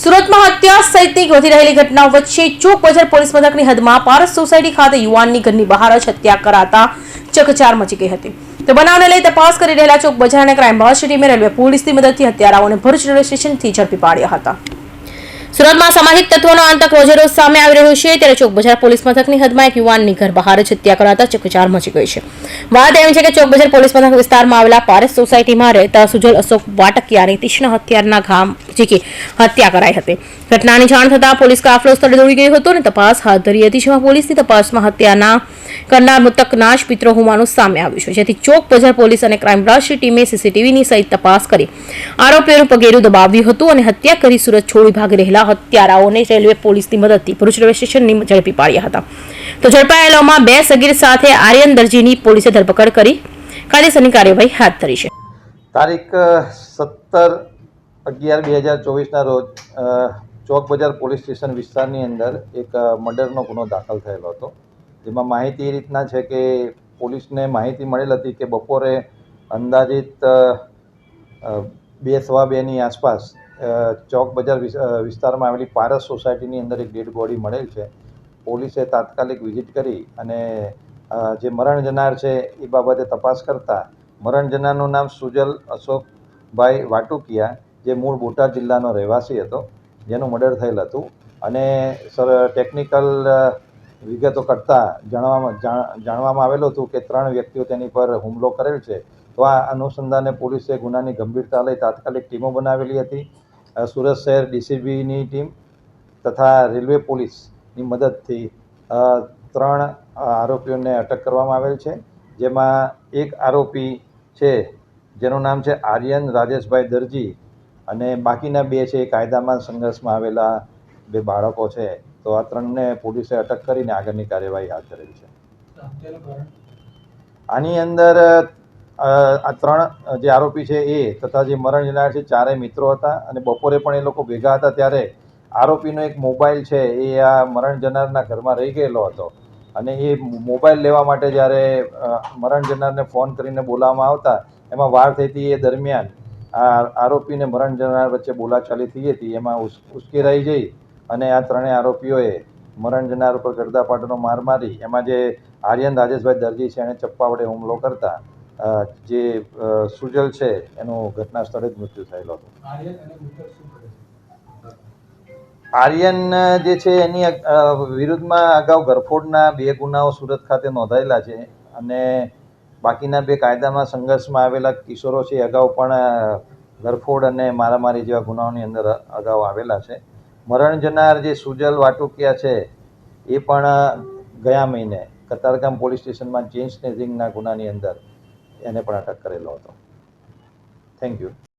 સુરતમાં હત્યા સહિતની વધી રહેલી ઘટનાઓ વચ્ચે ચોક બજાર પોલીસ મથકની હદમાં પારસ સોસાયટી ખાતે યુવાનની ઘરની બહાર જ હત્યા કરાતા ચકચાર મચી ગઈ હતી. તો બનાવને લઈ તપાસ કરી રહેલા ચોક બજાર અને ક્રાઇમ બ્રાન્ચ ટીમે રેલવે પોલીસની મદદથી હત્યારાઓને ભરૂચ રેલવે સ્ટેશનથી ઝડપી પાડ્યા હતા. સુરતમાં સામાજિક તત્વોનો આતંક રોજે રોજ સામે આવી રહ્યો છે. ત્યારે ચોક બજાર પોલીસ મથકની હદમાં એક યુવાનની ઘર બહાર જ હત્યા કરાતા ચકચાર મચી ગઈ છે. વાત એમ છે કે ચોક બજાર પોલીસ મથક વિસ્તારમાં આવેલા પારસ સોસાયટીમાં રહેતા સુજલ અશોક વાટકિયાની તીક્ષ્ણ હથિયારના ઘામ ઝીકી હત્યા કરાઈ હતી. ઘટનાની જાણ થતાં પોલીસ કાફલો સ્થળે દોડી ગયો હતો અને તપાસ હાથ ધરી હતી, જેમાં પોલીસની તપાસમાં હત્યાના કરનાર મૃતકના જ પિત્રો હોવાનું સામે આવ્યું છે. જેથી ચોક બજાર પોલીસ અને ક્રાઇમ બ્રાન્ચની ટીમે સીસીટીવીની સહિત તપાસ કરી. આરોપીઓનું પગેરું દબાવ્યું હતું અને હત્યા કરી સુરત છોડી ભાગી રહેલા હત્યારાઓને રેલવે પોલીસની મદદથી ભરૂચ રેલવે સ્ટેશનની ઝડપી પાડ્યા હતા. તો ઝડપાયેલામાં બે સગીર સાથે આર્યન દરજીની પોલીસે ધરપકડ કરી. કાયદેસરની કાર્યવાહી હાથ ધરી છે. તારીખ સત્તર અગિયાર બે હજાર ચોવીસના રોજ ચોક બજાર પોલીસ સ્ટેશન વિસ્તારની અંદર એક મર્ડરનો ગુનો દાખલ થયેલો હતો. જેમાં માહિતી એ રીતના છે કે પોલીસને માહિતી મળેલ હતી કે બપોરે અંદાજિત બે સવા બેની આસપાસ ચોક બજાર વિસ્તારમાં આવેલી પારસ સોસાયટીની અંદર એક ડેડ બોડી મળેલ છે. પોલીસે તાત્કાલિક વિઝિટ કરી અને જે મરણ જનાર છે એ બાબતે તપાસ કરતા મરણ જનારનું નામ સુજલ અશોકભાઈ વાટુકિયા, જે મૂળ બોટાદ જિલ્લાનો રહેવાસી હતો, જેનું મર્ડર થયેલ હતું. અને, સર, ટેકનિકલ વિગતો કરતાં જાણવામાં જાણવામાં આવેલું હતું કે ત્રણ વ્યક્તિઓ તેની પર હુમલો કરેલ છે. તો આ અનુસંધાને પોલીસે ગુનાની ગંભીરતા લઈ તાત્કાલિક ટીમો બનાવેલી હતી. સુરત શહેર ડીસીબીની ટીમ તથા રેલવે પોલીસની મદદથી ત્રણ આરોપીઓને અટક કરવામાં આવેલ છે. જેમાં એક આરોપી છે જેનું નામ છે આર્યન રાજેશભાઈ દરજી અને બાકીના બે છે કાયદામાં સંઘર્ષમાં આવેલા બે બાળકો છે. તો આ ત્રણને પોલીસે અટક કરીને આગળની કાર્યવાહી હાથ ધરેલી છે. આની અંદર આ ત્રણ જે આરોપી છે એ તથા જે મરણ જનાર છે, ચારેય મિત્રો હતા અને બપોરે પણ એ લોકો ભેગા હતા ત્યારે આરોપીનો એક મોબાઈલ છે એ આ મરણ જનારના ઘરમાં રહી ગયેલો હતો. અને એ મોબાઈલ લેવા માટે જ્યારે મરણ જનારને ફોન કરીને બોલાવવામાં આવતા, એમાં વાર થઈ હતી એ દરમિયાન આ આરોપીને મરણ જનાર વચ્ચે બોલાચાલી થઈ હતી, એમાં ઉશ્કેરાઈ જઈ અને આ ત્રણેય આરોપીઓએ મરણ જનાર ઉપર ગરદાપાટનો માર મારી, એમાં જે આર્યન રાજેશભાઈ દરજી છે એણે ચપ્પા વડે હુમલો કરતા જે સુજલ છે એનું ઘટના સ્થળે જ મૃત્યુ થયેલો હતો. આર્યન જે છે એની વિરુદ્ધમાં અગાઉ ગરફોડના બે ગુનાઓ સુરત ખાતે નોંધાયેલા છે અને બાકીના બે કાયદામાં સંઘર્ષમાં આવેલા કિશોરો છે અગાઉ પણ ગરફોડ અને મારામારી જેવા ગુનાઓની અંદર અગાઉ આવેલા છે. મરણ જનાર જે સુજલ વાટુકિયા છે એ પણ ગયા મહિને કતારગામ પોલીસ સ્ટેશનમાં ચેઇન સ્નેચિંગના ગુનાની અંદર એને પણ અટક કરેલો હતો. Thank you